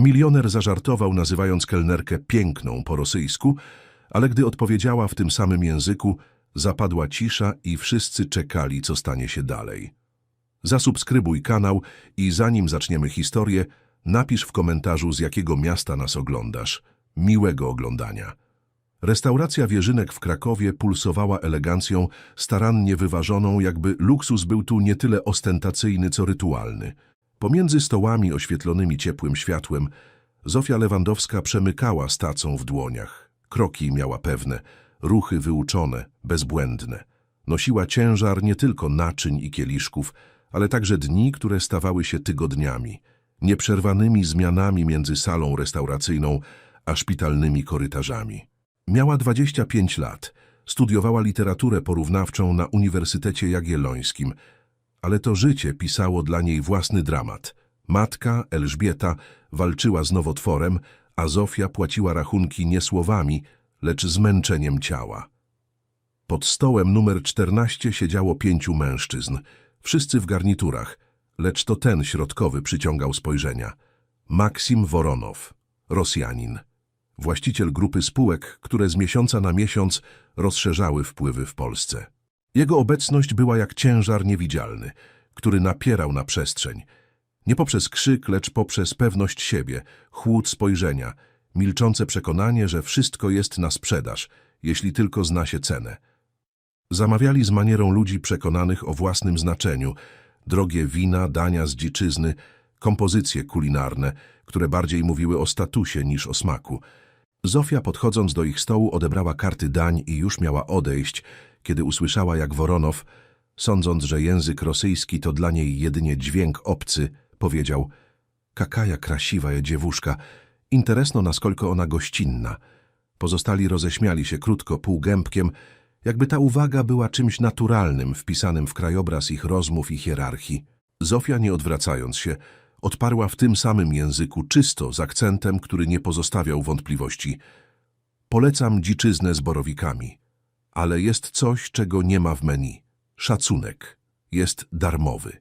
Milioner zażartował, nazywając kelnerkę piękną po rosyjsku, ale gdy odpowiedziała w tym samym języku, zapadła cisza i wszyscy czekali, co stanie się dalej. Zasubskrybuj kanał i zanim zaczniemy historię, napisz w komentarzu, z jakiego miasta nas oglądasz. Miłego oglądania. Restauracja Wierzynek w Krakowie pulsowała elegancją, starannie wyważoną, jakby luksus był tu nie tyle ostentacyjny, co rytualny. Pomiędzy stołami oświetlonymi ciepłym światłem Zofia Lewandowska przemykała stacą w dłoniach. Kroki miała pewne, ruchy wyuczone, bezbłędne. Nosiła ciężar nie tylko naczyń i kieliszków, ale także dni, które stawały się tygodniami, nieprzerwanymi zmianami między salą restauracyjną a szpitalnymi korytarzami. Miała 25 lat, studiowała literaturę porównawczą na Uniwersytecie Jagiellońskim, ale to życie pisało dla niej własny dramat. Matka, Elżbieta, walczyła z nowotworem, a Zofia płaciła rachunki nie słowami, lecz zmęczeniem ciała. Pod stołem numer 14 siedziało pięciu mężczyzn, wszyscy w garniturach, lecz to ten środkowy przyciągał spojrzenia. Maksim Woronow, Rosjanin, właściciel grupy spółek, które z miesiąca na miesiąc rozszerzały wpływy w Polsce. Jego obecność była jak ciężar niewidzialny, który napierał na przestrzeń. Nie poprzez krzyk, lecz poprzez pewność siebie, chłód spojrzenia, milczące przekonanie, że wszystko jest na sprzedaż, jeśli tylko zna się cenę. Zamawiali z manierą ludzi przekonanych o własnym znaczeniu, drogie wina, dania z dziczyzny, kompozycje kulinarne, które bardziej mówiły o statusie niż o smaku. Zofia podchodząc do ich stołu odebrała karty dań i już miała odejść, kiedy usłyszała jak Woronow, sądząc, że język rosyjski to dla niej jedynie dźwięk obcy, powiedział Kakaja krasiwa je dziewuszka, interesno naskolko ona gościnna. Pozostali roześmiali się krótko, półgębkiem, jakby ta uwaga była czymś naturalnym, wpisanym w krajobraz ich rozmów i hierarchii. Zofia, nie odwracając się, odparła w tym samym języku, czysto, z akcentem, który nie pozostawiał wątpliwości. Polecam dziczyznę z borowikami, ale jest coś, czego nie ma w menu. Szacunek. Jest darmowy.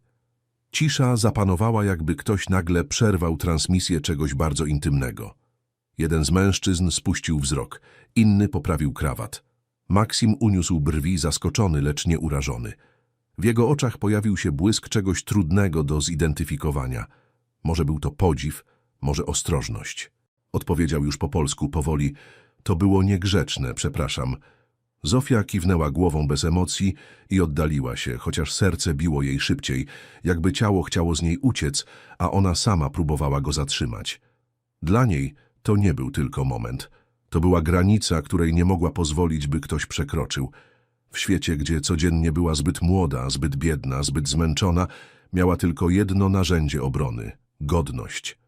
Cisza zapanowała, jakby ktoś nagle przerwał transmisję czegoś bardzo intymnego. Jeden z mężczyzn spuścił wzrok, inny poprawił krawat. Maksim uniósł brwi, zaskoczony, lecz nie urażony. W jego oczach pojawił się błysk czegoś trudnego do zidentyfikowania. Może był to podziw, może ostrożność. Odpowiedział już po polsku powoli. To było niegrzeczne, przepraszam. Zofia kiwnęła głową bez emocji i oddaliła się, chociaż serce biło jej szybciej, jakby ciało chciało z niej uciec, a ona sama próbowała go zatrzymać. Dla niej to nie był tylko moment. To była granica, której nie mogła pozwolić, by ktoś przekroczył. W świecie, gdzie codziennie była zbyt młoda, zbyt biedna, zbyt zmęczona, miała tylko jedno narzędzie obrony – godność.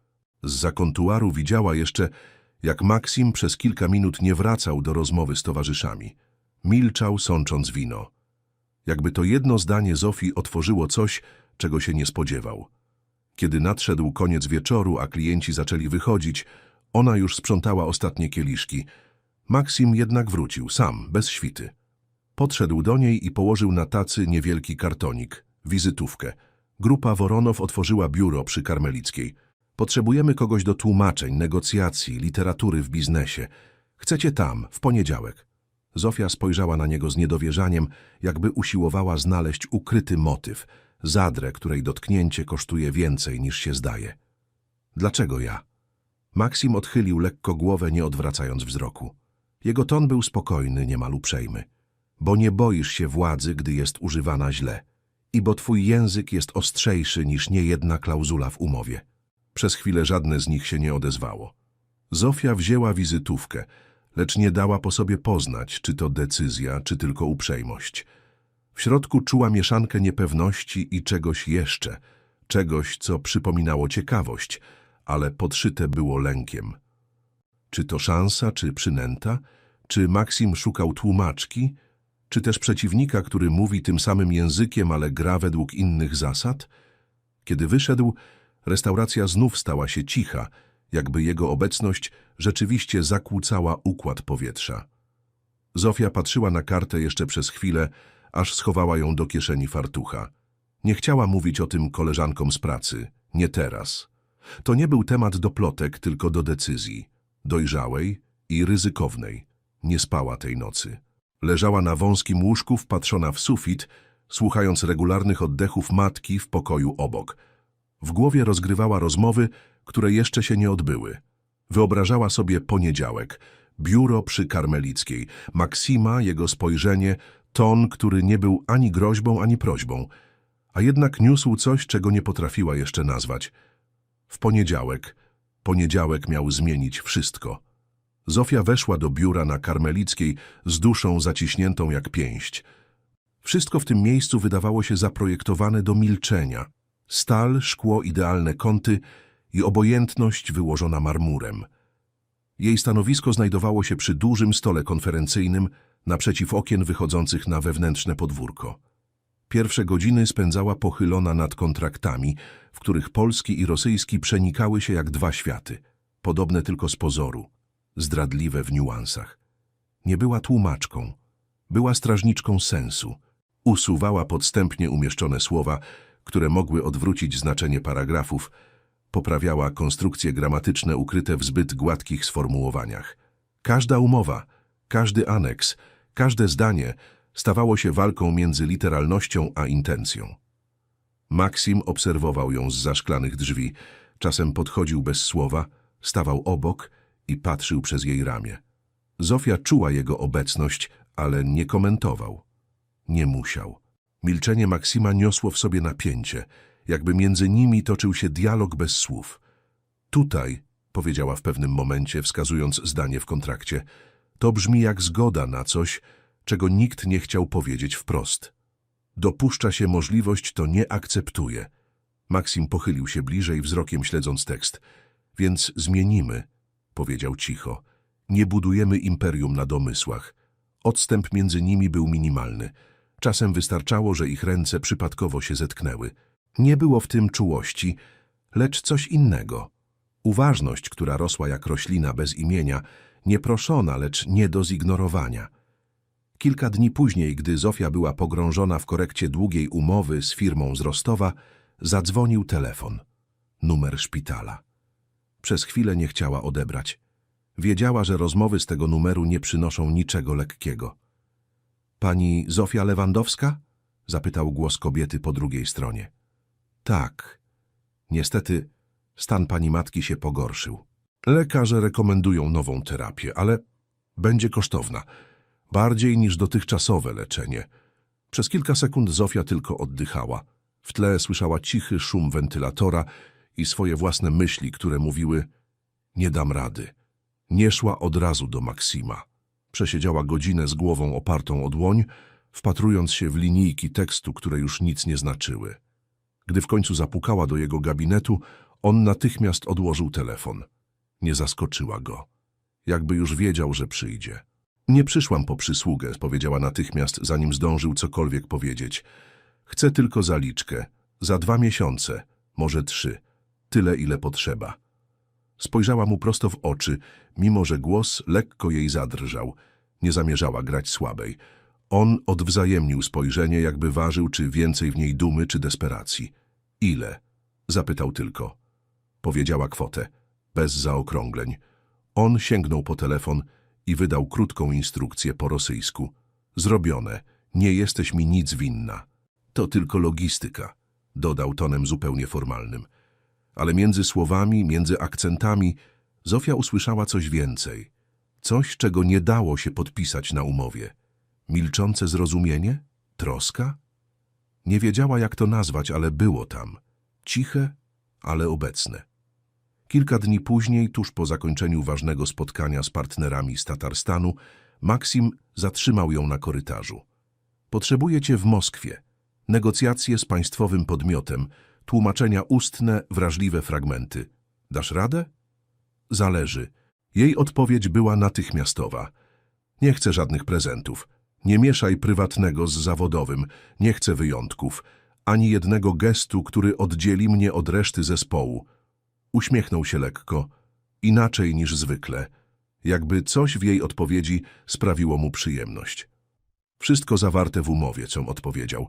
Z zakontuaru widziała jeszcze, jak Maksim przez kilka minut nie wracał do rozmowy z towarzyszami. Milczał, sącząc wino. Jakby to jedno zdanie Zofii otworzyło coś, czego się nie spodziewał. Kiedy nadszedł koniec wieczoru, a klienci zaczęli wychodzić, ona już sprzątała ostatnie kieliszki. Maksim jednak wrócił, sam, bez świty. Podszedł do niej i położył na tacy niewielki kartonik, wizytówkę. Grupa Woronow otworzyła biuro przy Karmelickiej. Potrzebujemy kogoś do tłumaczeń, negocjacji, literatury w biznesie. Chcecie tam, w poniedziałek. Zofia spojrzała na niego z niedowierzaniem, jakby usiłowała znaleźć ukryty motyw, zadrę, której dotknięcie kosztuje więcej niż się zdaje. Dlaczego ja? Maksim odchylił lekko głowę, nie odwracając wzroku. Jego ton był spokojny, niemal uprzejmy. Bo nie boisz się władzy, gdy jest używana źle. I bo twój język jest ostrzejszy niż niejedna klauzula w umowie. Przez chwilę żadne z nich się nie odezwało. Zofia wzięła wizytówkę, lecz nie dała po sobie poznać, czy to decyzja, czy tylko uprzejmość. W środku czuła mieszankę niepewności i czegoś jeszcze, czegoś, co przypominało ciekawość, ale podszyte było lękiem. Czy to szansa, czy przynęta? Czy Maksim szukał tłumaczki? Czy też przeciwnika, który mówi tym samym językiem, ale gra według innych zasad? Kiedy wyszedł, restauracja znów stała się cicha, jakby jego obecność rzeczywiście zakłócała układ powietrza. Zofia patrzyła na kartę jeszcze przez chwilę, aż schowała ją do kieszeni fartucha. Nie chciała mówić o tym koleżankom z pracy, nie teraz. To nie był temat do plotek, tylko do decyzji. Dojrzałej i ryzykownej. Nie spała tej nocy. Leżała na wąskim łóżku, wpatrzona w sufit, słuchając regularnych oddechów matki w pokoju obok. W głowie rozgrywała rozmowy, które jeszcze się nie odbyły. Wyobrażała sobie poniedziałek, biuro przy Karmelickiej, Maksima, jego spojrzenie, ton, który nie był ani groźbą, ani prośbą, a jednak niósł coś, czego nie potrafiła jeszcze nazwać. W poniedziałek, poniedziałek miał zmienić wszystko. Zofia weszła do biura na Karmelickiej z duszą zaciśniętą jak pięść. Wszystko w tym miejscu wydawało się zaprojektowane do milczenia. Stal, szkło, idealne kąty i obojętność wyłożona marmurem. Jej stanowisko znajdowało się przy dużym stole konferencyjnym naprzeciw okien wychodzących na wewnętrzne podwórko. Pierwsze godziny spędzała pochylona nad kontraktami, w których polski i rosyjski przenikały się jak dwa światy, podobne tylko z pozoru, zdradliwe w niuansach. Nie była tłumaczką, była strażniczką sensu. Usuwała podstępnie umieszczone słowa, które mogły odwrócić znaczenie paragrafów, poprawiała konstrukcje gramatyczne ukryte w zbyt gładkich sformułowaniach. Każda umowa, każdy aneks, każde zdanie stawało się walką między literalnością a intencją. Maksim obserwował ją z zaszklanych drzwi, czasem podchodził bez słowa, stawał obok i patrzył przez jej ramię. Zofia czuła jego obecność, ale nie komentował. Nie musiał. Milczenie Maksima niosło w sobie napięcie, jakby między nimi toczył się dialog bez słów. Tutaj, powiedziała w pewnym momencie, wskazując zdanie w kontrakcie, to brzmi jak zgoda na coś, czego nikt nie chciał powiedzieć wprost. Dopuszcza się możliwość, to nie akceptuje. Maksim pochylił się bliżej, wzrokiem śledząc tekst. Więc zmienimy, powiedział cicho. Nie budujemy imperium na domysłach. Odstęp między nimi był minimalny. Czasem wystarczało, że ich ręce przypadkowo się zetknęły. Nie było w tym czułości, lecz coś innego. Uważność, która rosła jak roślina bez imienia, nieproszona, lecz nie do zignorowania. Kilka dni później, gdy Zofia była pogrążona w korekcie długiej umowy z firmą z Rostowa, zadzwonił telefon. Numer szpitala. Przez chwilę nie chciała odebrać. Wiedziała, że rozmowy z tego numeru nie przynoszą niczego lekkiego. Pani Zofia Lewandowska? Zapytał głos kobiety po drugiej stronie. Tak. Niestety stan pani matki się pogorszył. Lekarze rekomendują nową terapię, ale będzie kosztowna. Bardziej niż dotychczasowe leczenie. Przez kilka sekund Zofia tylko oddychała. W tle słyszała cichy szum wentylatora i swoje własne myśli, które mówiły nie dam rady. Nie szła od razu do Maksima. Przesiedziała godzinę z głową opartą o dłoń, wpatrując się w linijki tekstu, które już nic nie znaczyły. Gdy w końcu zapukała do jego gabinetu, on natychmiast odłożył telefon. Nie zaskoczyła go. Jakby już wiedział, że przyjdzie. Nie przyszłam po przysługę, powiedziała natychmiast, zanim zdążył cokolwiek powiedzieć. Chcę tylko zaliczkę. Za dwa miesiące, może trzy. Tyle, ile potrzeba. Spojrzała mu prosto w oczy, mimo że głos lekko jej zadrżał. Nie zamierzała grać słabej. On odwzajemnił spojrzenie, jakby ważył, czy więcej w niej dumy, czy desperacji. Ile? Zapytał tylko. Powiedziała kwotę, bez zaokrągleń. On sięgnął po telefon i wydał krótką instrukcję po rosyjsku. Zrobione. Nie jesteś mi nic winna. To tylko logistyka, dodał tonem zupełnie formalnym. Ale między słowami, między akcentami Zofia usłyszała coś więcej. Coś, czego nie dało się podpisać na umowie. Milczące zrozumienie? Troska? Nie wiedziała, jak to nazwać, ale było tam. Ciche, ale obecne. Kilka dni później, tuż po zakończeniu ważnego spotkania z partnerami z Tatarstanu, Maksim zatrzymał ją na korytarzu. Potrzebuję cię w Moskwie. Negocjacje z państwowym podmiotem, tłumaczenia ustne, wrażliwe fragmenty. Dasz radę? Zależy. Jej odpowiedź była natychmiastowa. Nie chcę żadnych prezentów. Nie mieszaj prywatnego z zawodowym. Nie chcę wyjątków. Ani jednego gestu, który oddzieli mnie od reszty zespołu. Uśmiechnął się lekko, inaczej niż zwykle, jakby coś w jej odpowiedzi sprawiło mu przyjemność. Wszystko zawarte w umowie, co odpowiedział,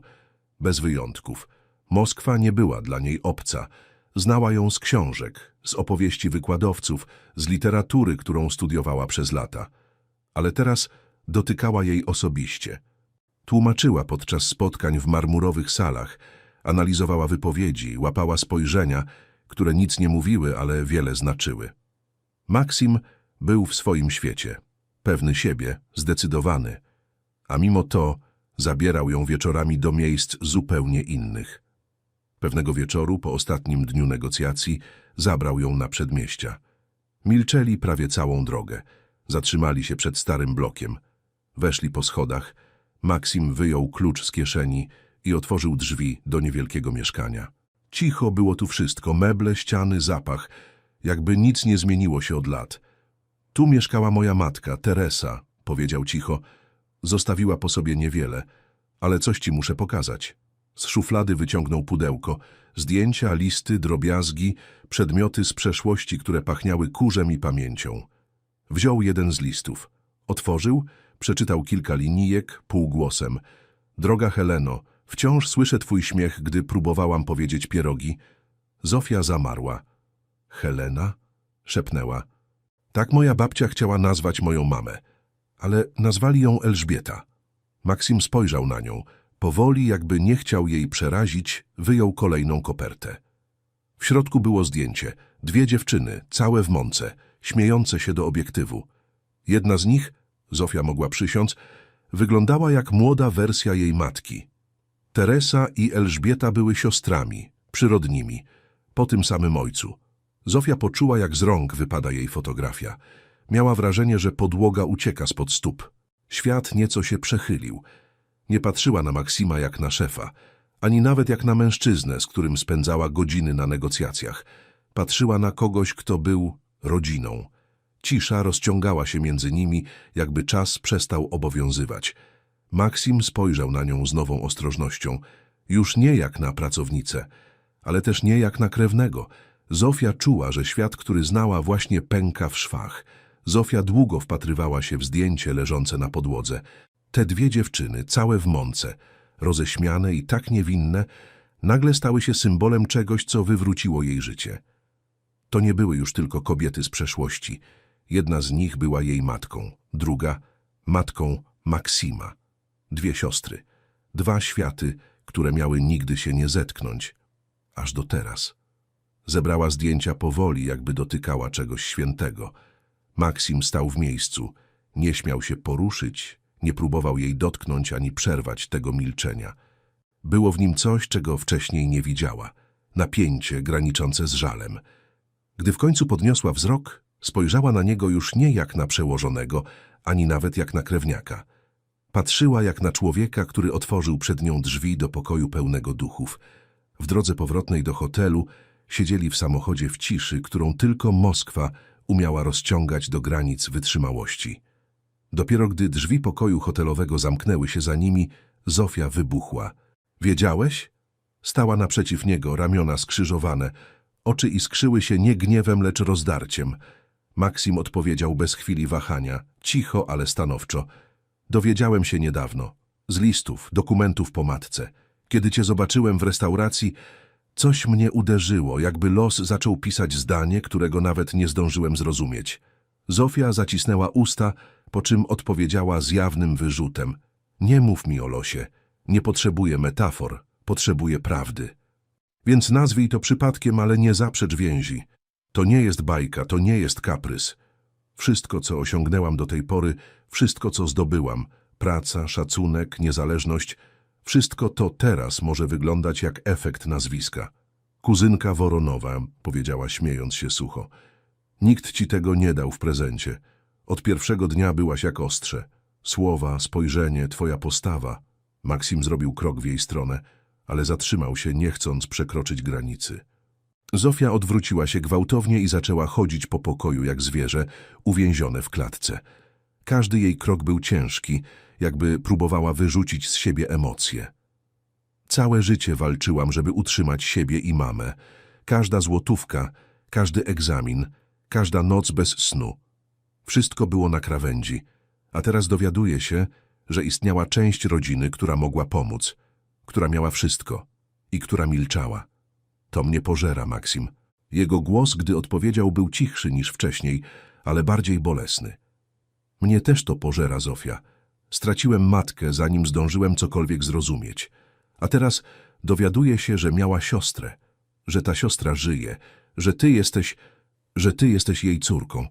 bez wyjątków. Moskwa nie była dla niej obca. Znała ją z książek, z opowieści wykładowców, z literatury, którą studiowała przez lata. Ale teraz dotykała jej osobiście. Tłumaczyła podczas spotkań w marmurowych salach, analizowała wypowiedzi, łapała spojrzenia, które nic nie mówiły, ale wiele znaczyły. Maksim był w swoim świecie, pewny siebie, zdecydowany, a mimo to zabierał ją wieczorami do miejsc zupełnie innych. Pewnego wieczoru, po ostatnim dniu negocjacji, zabrał ją na przedmieścia. Milczeli prawie całą drogę. Zatrzymali się przed starym blokiem. Weszli po schodach. Maksim wyjął klucz z kieszeni i otworzył drzwi do niewielkiego mieszkania. Cicho było tu wszystko, meble, ściany, zapach, jakby nic nie zmieniło się od lat. Tu mieszkała moja matka, Teresa, powiedział cicho. Zostawiła po sobie niewiele, ale coś ci muszę pokazać. Z szuflady wyciągnął pudełko, zdjęcia, listy, drobiazgi, przedmioty z przeszłości, które pachniały kurzem i pamięcią. Wziął jeden z listów. Otworzył, przeczytał kilka linijek, półgłosem. Droga Heleno, wciąż słyszę twój śmiech, gdy próbowałam powiedzieć pierogi. Zofia zamarła. Helena? Szepnęła. Tak moja babcia chciała nazwać moją mamę, ale nazwali ją Elżbieta. Maksim spojrzał na nią. Powoli, jakby nie chciał jej przerazić, wyjął kolejną kopertę. W środku było zdjęcie. Dwie dziewczyny, całe w mące, śmiejące się do obiektywu. Jedna z nich, Zofia mogła przysiąc, wyglądała jak młoda wersja jej matki. Teresa i Elżbieta były siostrami, przyrodnimi, po tym samym ojcu. Zofia poczuła, jak z rąk wypada jej fotografia. Miała wrażenie, że podłoga ucieka spod stóp. Świat nieco się przechylił. Nie patrzyła na Maksima jak na szefa, ani nawet jak na mężczyznę, z którym spędzała godziny na negocjacjach. Patrzyła na kogoś, kto był rodziną. Cisza rozciągała się między nimi, jakby czas przestał obowiązywać. Maksim spojrzał na nią z nową ostrożnością. Już nie jak na pracownicę, ale też nie jak na krewnego. Zofia czuła, że świat, który znała, właśnie pęka w szwach. Zofia długo wpatrywała się w zdjęcie leżące na podłodze. Te dwie dziewczyny, całe w mące, roześmiane i tak niewinne, nagle stały się symbolem czegoś, co wywróciło jej życie. To nie były już tylko kobiety z przeszłości. Jedna z nich była jej matką, druga matką Maksima. Dwie siostry, dwa światy, które miały nigdy się nie zetknąć, aż do teraz. Zebrała zdjęcia powoli, jakby dotykała czegoś świętego. Maksim stał w miejscu, nie śmiał się poruszyć, nie próbował jej dotknąć ani przerwać tego milczenia. Było w nim coś, czego wcześniej nie widziała. Napięcie graniczące z żalem. Gdy w końcu podniosła wzrok, spojrzała na niego już nie jak na przełożonego, ani nawet jak na krewniaka. Patrzyła jak na człowieka, który otworzył przed nią drzwi do pokoju pełnego duchów. W drodze powrotnej do hotelu siedzieli w samochodzie w ciszy, którą tylko Moskwa umiała rozciągać do granic wytrzymałości. Dopiero gdy drzwi pokoju hotelowego zamknęły się za nimi, Zofia wybuchła. Wiedziałeś? Stała naprzeciw niego, ramiona skrzyżowane. Oczy iskrzyły się nie gniewem, lecz rozdarciem. Maksim odpowiedział bez chwili wahania, cicho, ale stanowczo. Dowiedziałem się niedawno. Z listów, dokumentów po matce. Kiedy cię zobaczyłem w restauracji, coś mnie uderzyło, jakby los zaczął pisać zdanie, którego nawet nie zdążyłem zrozumieć. Zofia zacisnęła usta, po czym odpowiedziała z jawnym wyrzutem. Nie mów mi o losie. Nie potrzebuję metafor. Potrzebuję prawdy. Więc nazwij to przypadkiem, ale nie zaprzecz więzi. To nie jest bajka, to nie jest kaprys. Wszystko, co osiągnęłam do tej pory, wszystko, co zdobyłam, praca, szacunek, niezależność, wszystko to teraz może wyglądać jak efekt nazwiska. Kuzynka Woronowa, powiedziała śmiejąc się sucho. Nikt ci tego nie dał w prezencie. Od pierwszego dnia byłaś jak ostrze. Słowa, spojrzenie, twoja postawa. Maksim zrobił krok w jej stronę, ale zatrzymał się, nie chcąc przekroczyć granicy. Zofia odwróciła się gwałtownie i zaczęła chodzić po pokoju jak zwierzę, uwięzione w klatce. Każdy jej krok był ciężki, jakby próbowała wyrzucić z siebie emocje. Całe życie walczyłam, żeby utrzymać siebie i mamę. Każda złotówka, każdy egzamin, każda noc bez snu. Wszystko było na krawędzi, a teraz dowiaduję się, że istniała część rodziny, która mogła pomóc, która miała wszystko i która milczała. To mnie pożera, Maksim. Jego głos, gdy odpowiedział, był cichszy niż wcześniej, ale bardziej bolesny. Mnie też to pożera, Zofia. Straciłem matkę, zanim zdążyłem cokolwiek zrozumieć. A teraz dowiaduję się, że miała siostrę, że ta siostra żyje, że ty jesteś, że ty jesteś jej córką.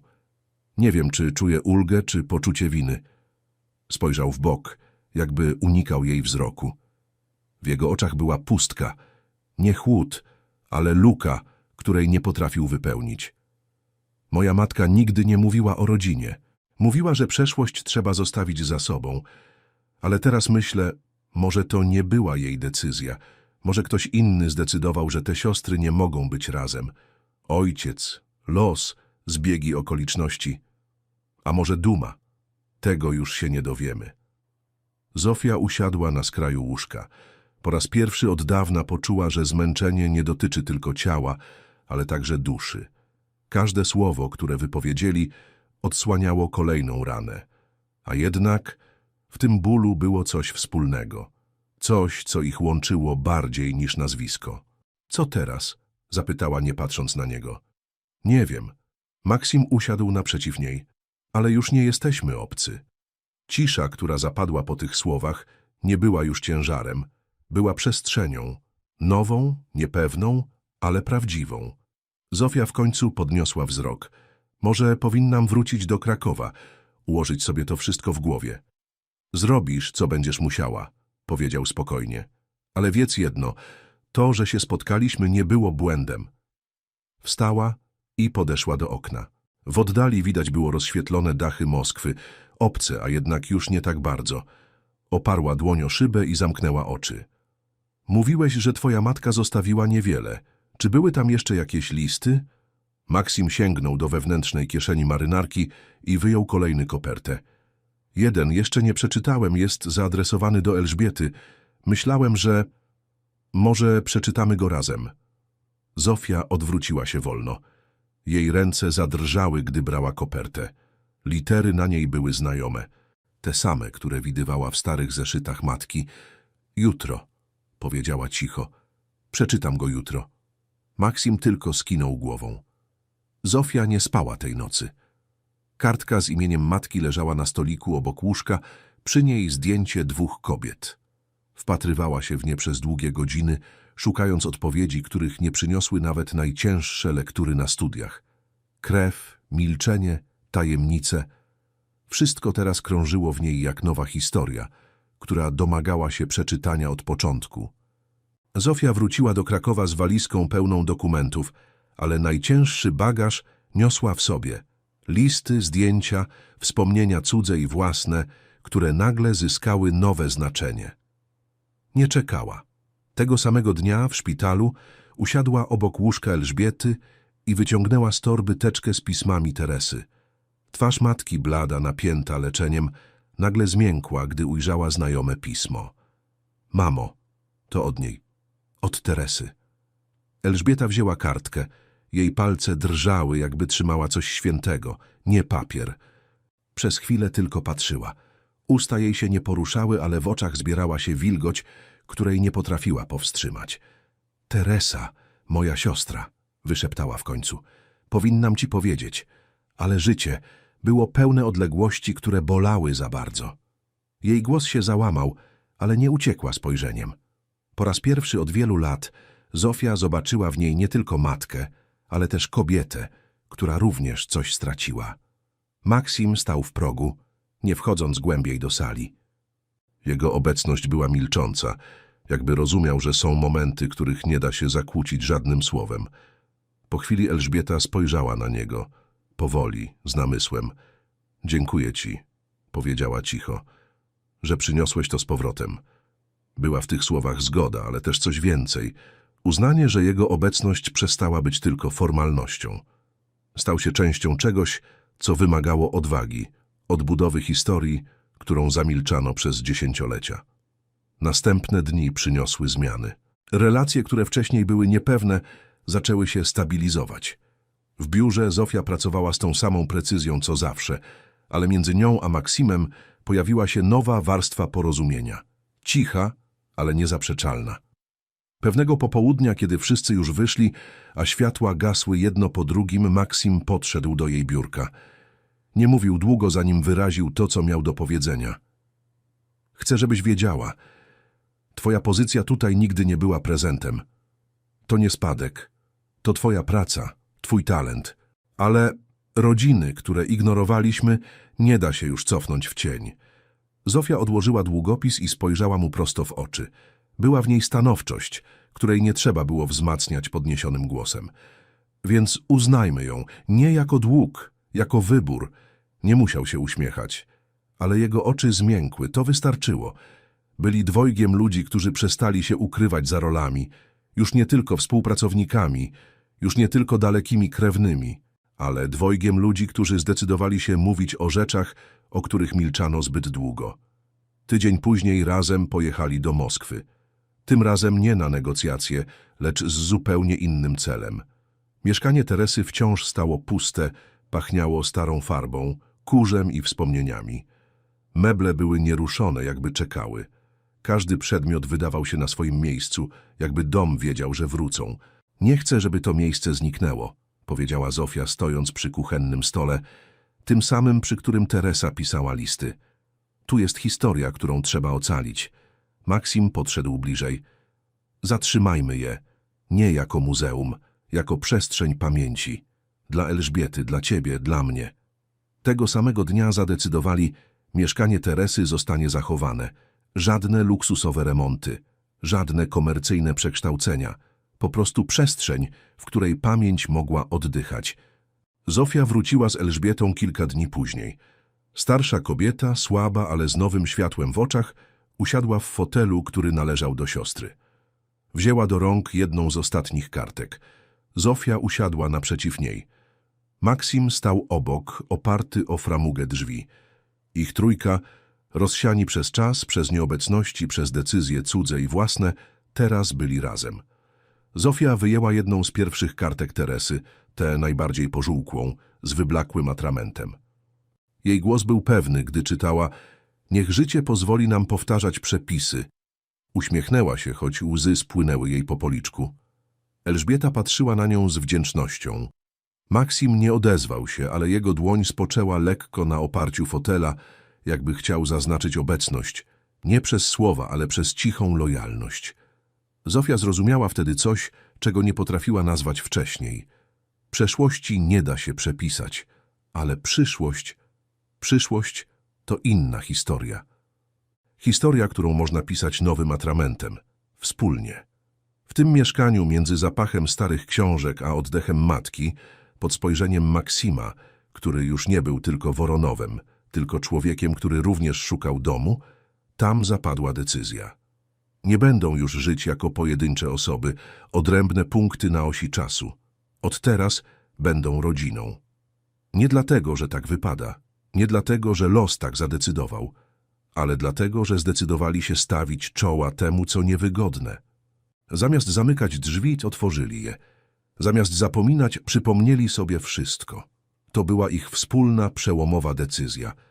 Nie wiem, czy czuję ulgę, czy poczucie winy. Spojrzał w bok, jakby unikał jej wzroku. W jego oczach była pustka, nie chłód, ale luka, której nie potrafił wypełnić. Moja matka nigdy nie mówiła o rodzinie. Mówiła, że przeszłość trzeba zostawić za sobą. Ale teraz myślę, może to nie była jej decyzja. Może ktoś inny zdecydował, że te siostry nie mogą być razem. Ojciec, los, zbiegi okoliczności. A może duma? Tego już się nie dowiemy. Zofia usiadła na skraju łóżka. Po raz pierwszy od dawna poczuła, że zmęczenie nie dotyczy tylko ciała, ale także duszy. Każde słowo, które wypowiedzieli, odsłaniało kolejną ranę. A jednak w tym bólu było coś wspólnego. Coś, co ich łączyło bardziej niż nazwisko. Co teraz? zapytała, nie patrząc na niego. Nie wiem. Maksim usiadł naprzeciw niej. Ale już nie jesteśmy obcy. Cisza, która zapadła po tych słowach, nie była już ciężarem. Była przestrzenią. Nową, niepewną, ale prawdziwą. Zofia w końcu podniosła wzrok. Może powinnam wrócić do Krakowa, ułożyć sobie to wszystko w głowie. Zrobisz, co będziesz musiała, powiedział spokojnie. Ale wiedz jedno, to, że się spotkaliśmy, nie było błędem. Wstała i podeszła do okna. W oddali widać było rozświetlone dachy Moskwy, obce, a jednak już nie tak bardzo. Oparła dłoń o szybę i zamknęła oczy. Mówiłeś, że twoja matka zostawiła niewiele. Czy były tam jeszcze jakieś listy? Maksim sięgnął do wewnętrznej kieszeni marynarki i wyjął kolejny kopertę. Jeden, jeszcze nie przeczytałem, jest zaadresowany do Elżbiety. Myślałem, że... Może przeczytamy go razem. Zofia odwróciła się wolno. Jej ręce zadrżały, gdy brała kopertę. Litery na niej były znajome. Te same, które widywała w starych zeszytach matki. Jutro, powiedziała cicho. Przeczytam go jutro. Maksim tylko skinął głową. Zofia nie spała tej nocy. Kartka z imieniem matki leżała na stoliku obok łóżka, przy niej zdjęcie dwóch kobiet. Wpatrywała się w nie przez długie godziny, szukając odpowiedzi, których nie przyniosły nawet najcięższe lektury na studiach. Krew, milczenie, tajemnice. Wszystko teraz krążyło w niej jak nowa historia, która domagała się przeczytania od początku. Zofia wróciła do Krakowa z walizką pełną dokumentów, ale najcięższy bagaż niosła w sobie listy, zdjęcia, wspomnienia cudze i własne, które nagle zyskały nowe znaczenie. Nie czekała. Tego samego dnia w szpitalu usiadła obok łóżka Elżbiety i wyciągnęła z torby teczkę z pismami Teresy. Twarz matki, blada, napięta leczeniem, nagle zmiękła, gdy ujrzała znajome pismo. Mamo, to od niej, od Teresy. Elżbieta wzięła kartkę. Jej palce drżały, jakby trzymała coś świętego, nie papier. Przez chwilę tylko patrzyła. Usta jej się nie poruszały, ale w oczach zbierała się wilgoć, której nie potrafiła powstrzymać. Teresa, moja siostra, wyszeptała w końcu. Powinnam ci powiedzieć, ale życie było pełne odległości, które bolały za bardzo. Jej głos się załamał, ale nie uciekła spojrzeniem. Po raz pierwszy od wielu lat Zofia zobaczyła w niej nie tylko matkę, ale też kobietę, która również coś straciła. Maksim stał w progu, nie wchodząc głębiej do sali. Jego obecność była milcząca, jakby rozumiał, że są momenty, których nie da się zakłócić żadnym słowem. Po chwili Elżbieta spojrzała na niego, powoli, z namysłem. Dziękuję ci, powiedziała cicho, że przyniosłeś to z powrotem. Była w tych słowach zgoda, ale też coś więcej. Uznanie, że jego obecność przestała być tylko formalnością. Stał się częścią czegoś, co wymagało odwagi, odbudowy historii, którą zamilczano przez dziesięciolecia. Następne dni przyniosły zmiany. Relacje, które wcześniej były niepewne, zaczęły się stabilizować. W biurze Zofia pracowała z tą samą precyzją co zawsze, ale między nią a Maksimem pojawiła się nowa warstwa porozumienia. Cicha, ale niezaprzeczalna. Pewnego popołudnia, kiedy wszyscy już wyszli, a światła gasły jedno po drugim, Maksim podszedł do jej biurka. Nie mówił długo, zanim wyraził to, co miał do powiedzenia. Chcę, żebyś wiedziała. Twoja pozycja tutaj nigdy nie była prezentem. To nie spadek. To twoja praca, twój talent. Ale rodziny, które ignorowaliśmy, nie da się już cofnąć w cień. Zofia odłożyła długopis i spojrzała mu prosto w oczy. Była w niej stanowczość, której nie trzeba było wzmacniać podniesionym głosem. Więc uznajmy ją nie jako dług, jako wybór. Nie musiał się uśmiechać, ale jego oczy zmiękły, to wystarczyło. Byli dwojgiem ludzi, którzy przestali się ukrywać za rolami, już nie tylko współpracownikami, już nie tylko dalekimi krewnymi, ale dwojgiem ludzi, którzy zdecydowali się mówić o rzeczach, o których milczano zbyt długo. Tydzień później razem pojechali do Moskwy. Tym razem nie na negocjacje, lecz z zupełnie innym celem. Mieszkanie Teresy wciąż stało puste, pachniało starą farbą, kurzem i wspomnieniami. Meble były nieruszone, jakby czekały. Każdy przedmiot wydawał się na swoim miejscu, jakby dom wiedział, że wrócą. Nie chcę, żeby to miejsce zniknęło, powiedziała Zofia, stojąc przy kuchennym stole, tym samym, przy którym Teresa pisała listy. Tu jest historia, którą trzeba ocalić. Maksim podszedł bliżej. Zatrzymajmy je, nie jako muzeum, jako przestrzeń pamięci. Dla Elżbiety, dla ciebie, dla mnie. Tego samego dnia zadecydowali, mieszkanie Teresy zostanie zachowane. Żadne luksusowe remonty, żadne komercyjne przekształcenia. Po prostu przestrzeń, w której pamięć mogła oddychać. Zofia wróciła z Elżbietą kilka dni później. Starsza kobieta, słaba, ale z nowym światłem w oczach, usiadła w fotelu, który należał do siostry. Wzięła do rąk jedną z ostatnich kartek. Zofia usiadła naprzeciw niej. Maksim stał obok, oparty o framugę drzwi. Ich trójka, rozsiani przez czas, przez nieobecności, przez decyzje cudze i własne, teraz byli razem. Zofia wyjęła jedną z pierwszych kartek Teresy, tę najbardziej pożółkłą, z wyblakłym atramentem. Jej głos był pewny, gdy czytała Niech życie pozwoli nam powtarzać przepisy. Uśmiechnęła się, choć łzy spłynęły jej po policzku. Elżbieta patrzyła na nią z wdzięcznością. Maksim nie odezwał się, ale jego dłoń spoczęła lekko na oparciu fotela, jakby chciał zaznaczyć obecność, nie przez słowa, ale przez cichą lojalność. Zofia zrozumiała wtedy coś, czego nie potrafiła nazwać wcześniej. Przeszłości nie da się przepisać, ale przyszłość, przyszłość to inna historia. Historia, którą można pisać nowym atramentem, wspólnie. W tym mieszkaniu między zapachem starych książek a oddechem matki, pod spojrzeniem Maksima, który już nie był tylko Woronowem, tylko człowiekiem, który również szukał domu, tam zapadła decyzja. Nie będą już żyć jako pojedyncze osoby, odrębne punkty na osi czasu. Od teraz będą rodziną. Nie dlatego, że tak wypada, nie dlatego, że los tak zadecydował, ale dlatego, że zdecydowali się stawić czoła temu, co niewygodne. Zamiast zamykać drzwi, otworzyli je. Zamiast zapominać, przypomnieli sobie wszystko. To była ich wspólna, przełomowa decyzja –